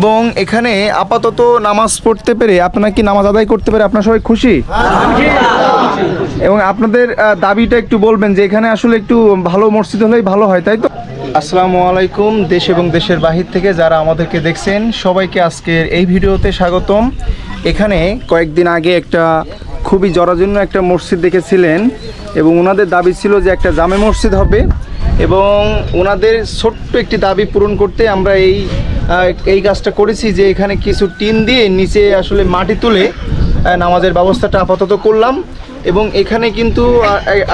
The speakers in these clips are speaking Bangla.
এবং এখানে আপাতত নামাজ পড়তে পেরে আপনারা কি নামাজ আদায় করতে পেরে আপনার সবাই খুশি? এবং আপনাদের দাবিটা একটু বলবেন যে এখানে আসলে একটু ভালো মসজিদ হলেই ভালো হয়, তাই তো? আসসালামু আলাইকুম, দেশ এবং দেশের বাহির থেকে যারা আমাদেরকে দেখছেন, সবাইকে আজকের এই ভিডিওতে স্বাগতম। এখানে কয়েকদিন আগে একটা খুবই জরাজীর্ণ একটা মসজিদ দেখেছিলেন এবং ওনাদের দাবি ছিল যে একটা জামে মসজিদ হবে এবং ওনাদের ছোট্ট একটি দাবি পূরণ করতে আমরা এই এই কাজটা করেছি যে এখানে কিছু টিন দিয়ে নিচে আসলে মাটি তুলে নামাজের ব্যবস্থাটা আপাতত করলাম। এবং এখানে কিন্তু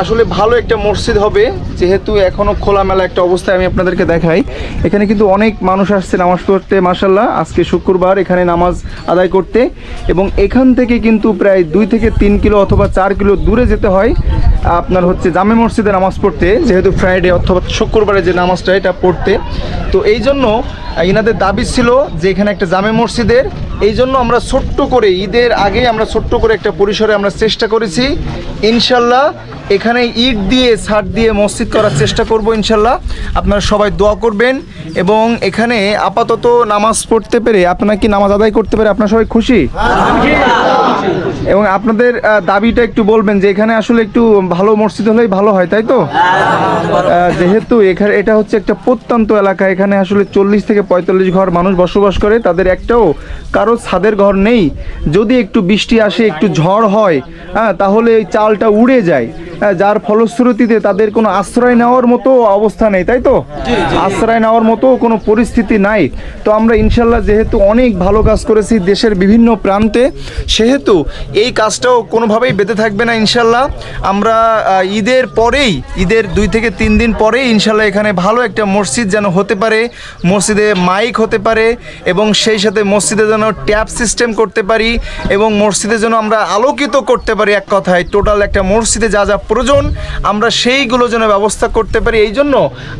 আসলে ভালো একটা মসজিদ হবে, যেহেতু এখনও খোলামেলা একটা অবস্থায় আমি আপনাদেরকে দেখাই। এখানে কিন্তু অনেক মানুষ আসছে নামাজ পড়তে মাসাল্লাহ আজকে শুক্রবার এখানে নামাজ আদায় করতে। এবং এখান থেকে কিন্তু প্রায় দুই থেকে তিন কিলো অথবা চার কিলো দূরে যেতে হয়। আপনার হচ্ছে জামে মসজিদে নামাজ পড়তে, যেহেতু ফ্রাইডে অথবা শুক্রবারে যে নামাজটা, এটা পড়তে। তো এই জন্য ইনাদের দাবি ছিল যে এখানে একটা জামে মসজিদের। এই জন্য আমরা ছোট্ট করে, ঈদের আগে আমরা ছোট্ট করে একটা পরিসরে আমরা চেষ্টা করেছি। ইনশাল্লাহ, এখানে ইট দিয়ে, ছাদ দিয়ে মসজিদ করার চেষ্টা করব ইনশাল্লাহ। আপনারা সবাই দোয়া করবেন এবং এখানে আপাতত নামাজ পড়তে পেরে, আপনারা কি নামাজ আদায় করতে পেরে আপনারা সবাই খুশি? এবং আপনাদের দাবিটা একটু বলবেন যে এখানে আসলে একটু ভালো মসজিদ হলেই ভালো হয়, তাই তো? যেহেতু এখানে, এটা হচ্ছে একটা প্রত্যন্ত এলাকা, এখানে আসলে চল্লিশ থেকে পঁয়তাল্লিশ ঘর মানুষ বসবাস করে, তাদের একটাও কারও ছাদের ঘর নেই। যদি একটু বৃষ্টি আসে, একটু ঝড় হয় হ্যাঁ তাহলে চালটা উড়ে যায়। যার ফলশ্রুতিতে তাদের কোনো আশ্রয় নেওয়ার মতো অবস্থা নেই তাই তো? আশ্রয় নেওয়ার মতো কোনো পরিস্থিতি নাই। তো আমরা ইনশাল্লাহ যেহেতু অনেক ভালো কাজ করেছি দেশের বিভিন্ন প্রান্তে সেহেতু এই কাজটাও কোনোভাবেই বেঁধে থাকবে না ইনশাল্লাহ। আমরা ঈদের পরেই ঈদের দুই থেকে তিন দিন পরেই ইনশাল্লাহ এখানে ভালো একটা মসজিদ যেন হতে পারে মসজিদে মাইক হতে পারে এবং সেই সাথে মসজিদে যেন ট্যাপ সিস্টেম করতে পারি এবং মসজিদে যেন আমরা আলোকিত করতে পারি এক কথায়। টোটাল একটা মসজিদে যা যা প্রয়োজন, আমরা সেইগুলো যেন ব্যবস্থা করতে পারি। এই জন্য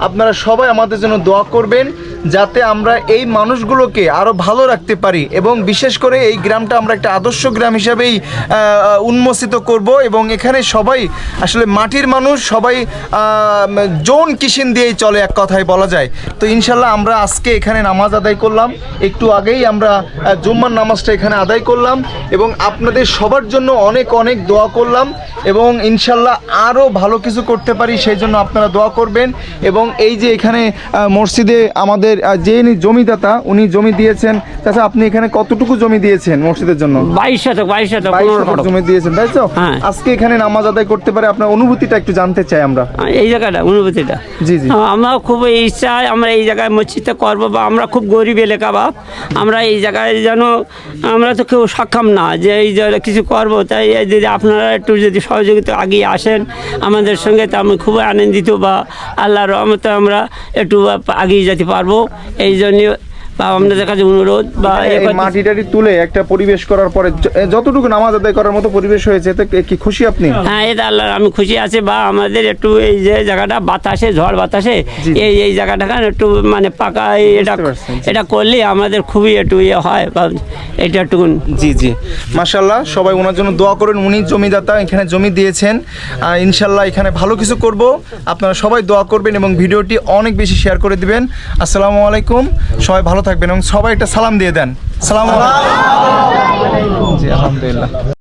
আপনারা সবাই আমাদের জন্য দোয়া করবেন। যাতে আমরা এই মানুষগুলোকে আরও ভালো রাখতে পারি এবং বিশেষ করে এই গ্রামটা আমরা একটা আদর্শ গ্রাম হিসাবেই উন্মোচিত করব এবং এখানে সবাই আসলে মাটির মানুষ, সবাই জোন কিষিন দিয়েই চলে এক কথায় বলা যায়। তো ইনশাল্লাহ আমরা আজকে এখানে নামাজ আদায় করলাম। একটু আগেই আমরা জুম্মার নামাজটা এখানে আদায় করলাম এবং আপনাদের সবার জন্য অনেক অনেক দোয়া করলাম এবং ইনশাল্লাহ আরও ভালো কিছু করতে পারি, সেই জন্য আপনারা দোয়া করবেন এবং এই যে এখানে মসজিদে আমাদের যে জমিদাতা উনি জমি দিয়েছেন তাছাড়া আপনি এখানে কতটুকু জমি দিয়েছেন মসজিদের জন্য? বাইশ শতক বাইশ শতক জমি দিয়েছেন তাই তো? হ্যাঁ। আজকে এখানে নামাজ আদায় করতে পারে আপনার অনুভূতিটা একটু জানতে চাই আমরা। এই জায়গাটা অনুভূতিটা। জি, জি। আমরা খুব ইচ্ছা আমরা এই জায়গায় মসজিদটা করব বা আমরা খুব গরিব এলাকা বাপ। আমরা এই জায়গায় যেন আমরা তো কেউ সক্ষম না যে এই জায়গায় কিছু করব তাই যদি আপনারা একটু যদি সহযোগিতা আগিয়ে আসেন আমাদের সঙ্গে তা আমি খুবই আনন্দিত বা আল্লাহর রহমতে আমরা একটু আগিয়ে যেতে পারব। এই জন্য বা আপনাদের কাছে অনুরোধ বা মাটি টাটি তুলে একটা পরিবেশ করার পরে যতটুকু নামাজ আদায় করার মতো পরিবেশ হয়েছে এতে কি খুশি আপনি? হ্যাঁ এটা আল্লাহ আমি খুশি আছি বা আমাদের একটু এই যে জায়গাটা বাতাসে ঝড় বাতাসে এই এই জায়গাটা খান একটু মানে পাকা এটা এটা করলে আমাদের খুবই একটু ইয়ে হয় বা এটা একটু জি জি। মাশাল্লাহ সবাই ওনার জন্য দোয়া করেন। উনি জমিদাতা এখানে জমি দিয়েছেন। ইনশাল্লাহ এখানে ভালো কিছু করব। আপনারা সবাই দোয়া করবেন এবং ভিডিওটি অনেক বেশি শেয়ার করে দিবেন। আসসালামু আলাইকুম। সবাই ভালো থাকবেন এবং সবাই একটা সালাম দিয়ে দেন। সালাম জি আলহামদুলিল্লাহ।